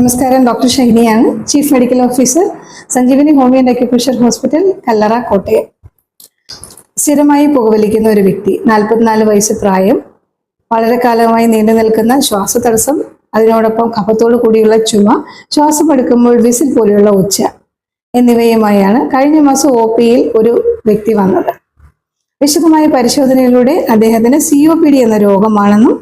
നമസ്കാരം doctor ഷൈനിയാണ് chief medical officer Sanjeevani homeo and acupressure hospital Kallara Kottayam. സ്ഥിരമായി പുകവലിക്കുന്ന ഒരു വ്യക്തി നാൽപ്പത്തിനാല് വയസ്സ് പ്രായം വളരെ കാലമായി നീണ്ടു നിൽക്കുന്ന ശ്വാസതടസ്സം അതിനോടൊപ്പം കഫത്തോടു കൂടിയുള്ള ചുമ ശ്വാസം എടുക്കുമ്പോൾ വിസിൽ പോലെയുള്ള ഉച്ച എന്നിവയുമായാണ് കഴിഞ്ഞ മാസം ഒ പിയിൽ ഒരു വ്യക്തി വന്നത്. വിശദമായ പരിശോധനയിലൂടെ അദ്ദേഹത്തിന് സി ഒ പി ഡി എന്ന രോഗമാണെന്നും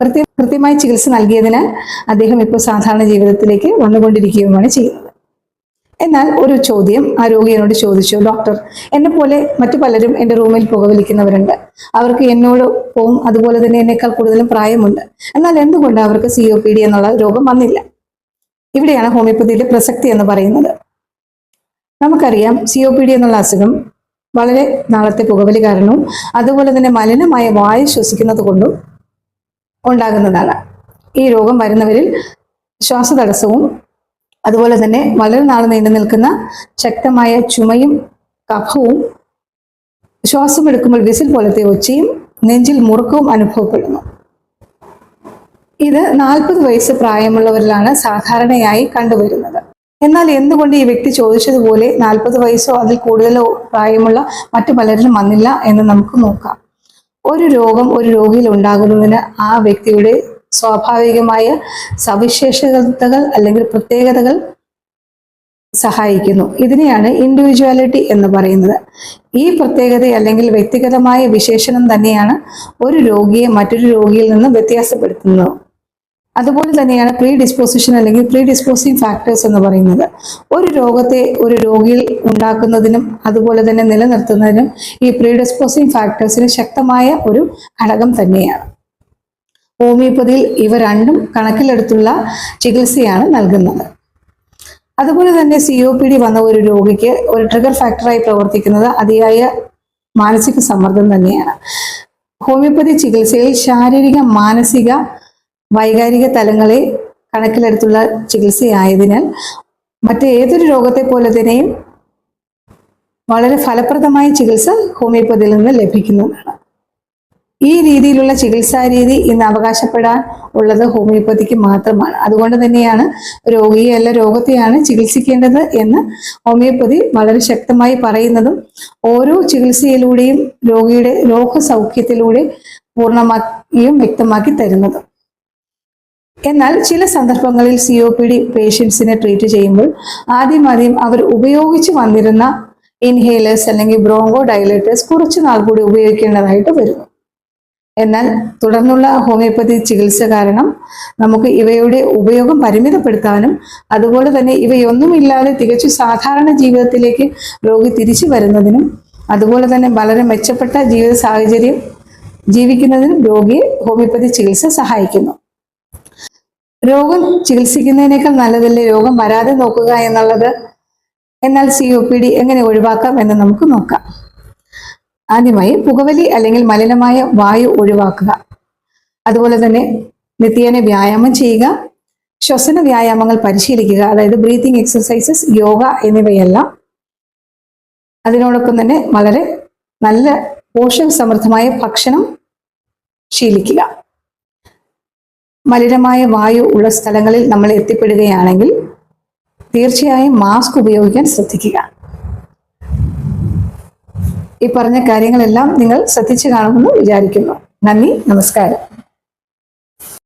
കൃത്യ കൃത്യമായി ചികിത്സ നൽകിയതിനാൽ അദ്ദേഹം ഇപ്പോൾ സാധാരണ ജീവിതത്തിലേക്ക് വന്നുകൊണ്ടിരിക്കുകയുമാണ് ചെയ്യുന്നത്. എന്നാൽ ഒരു ചോദ്യം ആ രോഗിയോട് ചോദിച്ചു ഡോക്ടർ എന്നെ പോലെ മറ്റു പലരും എന്റെ റൂമിൽ പുകവലിക്കുന്നവരുണ്ട് അവർക്ക് എന്നോട് പോവും അതുപോലെ തന്നെ എന്നേക്കാൾ കൂടുതലും പ്രായമുണ്ട്. എന്നാൽ എന്തുകൊണ്ട് അവർക്ക് സി ഒ പി ഡി എന്നുള്ള രോഗം വന്നില്ല? ഇവിടെയാണ് ഹോമിയോപ്പതിയുടെ പ്രസക്തി എന്ന് പറയുന്നത്. നമുക്കറിയാം സി ഒ പി ഡി എന്നുള്ള അസുഖം വളരെ നാളത്തെ പുകവലി കാരണവും അതുപോലെ തന്നെ മലിനമായ വായു ശ്വസിക്കുന്നത് കൊണ്ടും ഉണ്ടാകുന്നതാണ്. ഈ രോഗം വരുന്നവരിൽ ശ്വാസതടസ്സവും അതുപോലെ തന്നെ വളരെ നാൾ നീണ്ടു നിൽക്കുന്ന ശക്തമായ ചുമയും കഫവും ശ്വാസം എടുക്കുമ്പോൾ വിസിൽ പോലത്തെ ഒച്ചയും നെഞ്ചിൽ മുറുക്കവും അനുഭവപ്പെടുന്നു. ഇത് നാൽപ്പത് വയസ്സ് പ്രായമുള്ളവരിലാണ് സാധാരണയായി കണ്ടുവരുന്നത്. എന്നാൽ എന്തുകൊണ്ട് ഈ വ്യക്തി ചോദിച്ചതുപോലെ നാൽപ്പത് വയസ്സോ അതിൽ കൂടുതലോ പ്രായമുള്ള മറ്റു പലരിലും വന്നില്ല എന്ന് നമുക്ക് നോക്കാം. ഒരു രോഗം ഒരു രോഗിയിൽ ഉണ്ടാകുന്നതിന് ആ വ്യക്തിയുടെ സ്വാഭാവികമായ സവിശേഷതകൾ അല്ലെങ്കിൽ പ്രത്യേകതകൾ സഹായിക്കുന്നു. ഇതിനെയാണ് ഇൻഡിവിജ്വാലിറ്റി എന്ന് പറയുന്നത്. ഈ പ്രത്യേകത അല്ലെങ്കിൽ വ്യക്തിഗതമായ വിശേഷണം തന്നെയാണ് ഒരു രോഗിയെ മറ്റൊരു രോഗിയിൽ നിന്ന് വ്യത്യാസപ്പെടുത്തുന്നത്. അതുപോലെ തന്നെയാണ് പ്രീ ഡിസ്പോസിഷൻ അല്ലെങ്കിൽ പ്രീ ഡിസ്പോസിങ് ഫാക്ടേഴ്സ് എന്ന് പറയുന്നത്. ഒരു രോഗത്തെ ഒരു രോഗിയിൽ ഉണ്ടാക്കുന്നതിനും അതുപോലെ തന്നെ നിലനിർത്തുന്നതിനും ഈ പ്രീ ഡിസ്പോസിങ് ഫാക്ടേഴ്സിന് ശക്തമായ ഒരു ഘടകം തന്നെയാണ്. ഹോമിയോപ്പതിയിൽ ഇവ രണ്ടും കണക്കിലെടുത്തുള്ള ചികിത്സയാണ് നൽകുന്നത്. അതുപോലെ തന്നെ സി ഒ പി ഡി വന്ന ഒരു രോഗിക്ക് ഒരു ട്രിഗർ ഫാക്ടറായി പ്രവർത്തിക്കുന്നത് അതിയായ മാനസിക സമ്മർദ്ദം തന്നെയാണ്. ഹോമിയോപ്പതി ചികിത്സയിൽ ശാരീരിക മാനസിക വൈകാരിക തലങ്ങളെ കണക്കിലെടുത്തുള്ള ചികിത്സയായതിനാൽ മറ്റേതൊരു രോഗത്തെ പോലെ തന്നെയും വളരെ ഫലപ്രദമായ ചികിത്സ ഹോമിയോപ്പതിയിൽ നിന്ന് ലഭിക്കുന്നതാണ്. ഈ രീതിയിലുള്ള ചികിത്സാ രീതി ഇന്ന് അവകാശപ്പെടാൻ ഉള്ളത് ഹോമിയോപ്പതിക്ക് മാത്രമാണ്. അതുകൊണ്ട് തന്നെയാണ് രോഗിയെ അല്ല രോഗത്തെയാണ് ചികിത്സിക്കേണ്ടത് എന്ന് ഹോമിയോപ്പതി വളരെ ശക്തമായി പറയുന്നതും ഓരോ ചികിത്സയിലൂടെയും രോഗിയുടെ രോഗസൗഖ്യത്തിലൂടെ പൂർണമാക്കിയും വ്യക്തമാക്കി തരുന്നതും. എന്നാൽ ചില സന്ദർഭങ്ങളിൽ സി ഒ പി ഡി പേഷ്യൻസിനെ ട്രീറ്റ് ചെയ്യുമ്പോൾ ആദ്യം ആദ്യം അവർ ഉപയോഗിച്ച് വന്നിരുന്ന ഇൻഹേലേഴ്സ് അല്ലെങ്കിൽ ബ്രോങ്കോ ഡയലേറ്റേഴ്സ് കുറച്ച് നാൾ കൂടി ഉപയോഗിക്കേണ്ടതായിട്ട് വരും. എന്നാൽ തുടർന്നുള്ള ഹോമിയോപ്പതി ചികിത്സ കാരണം നമുക്ക് ഇവയുടെ ഉപയോഗം പരിമിതപ്പെടുത്താനും അതുപോലെ തന്നെ ഇവയൊന്നുമില്ലാതെ തികച്ചു സാധാരണ ജീവിതത്തിലേക്ക് രോഗി തിരിച്ചു വരുന്നതിനും അതുപോലെ തന്നെ വളരെ മെച്ചപ്പെട്ട ജീവിത സാഹചര്യം ജീവിക്കുന്നതിനും രോഗിയെ ഹോമിയോപ്പതി ചികിത്സ സഹായിക്കുന്നു. രോഗം ചികിത്സിക്കുന്നതിനേക്കാൾ നല്ലതല്ലേ രോഗം? വരാതെ നോക്കുക എന്നുള്ളത്. എന്നാൽ സി ഒ പി ഡി എങ്ങനെ ഒഴിവാക്കാം എന്ന് നമുക്ക് നോക്കാം. ആദ്യമായി പുകവലി അല്ലെങ്കിൽ മലിനമായ വായു ഒഴിവാക്കുക. അതുപോലെ തന്നെ നിത്യേന വ്യായാമം ചെയ്യുക. ശ്വസന വ്യായാമങ്ങൾ പരിശീലിക്കുക. അതായത് ബ്രീത്തിങ് എക്സസൈസസ് യോഗ എന്നിവയെല്ലാം. അതിനോടൊപ്പം തന്നെ വളരെ നല്ല പോഷക സമൃദ്ധമായ ഭക്ഷണം ശീലിക്കുക. മലിനമായ വായു ഉള്ള സ്ഥലങ്ങളിൽ നമ്മൾ എത്തിപ്പെടുകയാണെങ്കിൽ തീർച്ചയായും മാസ്ക് ഉപയോഗിക്കാൻ ശ്രദ്ധിക്കുക. ഈ പറഞ്ഞ കാര്യങ്ങളെല്ലാം നിങ്ങൾ ശ്രദ്ധിച്ചു കാണുമെന്ന് വിചാരിക്കുന്നു. നന്ദി നമസ്കാരം.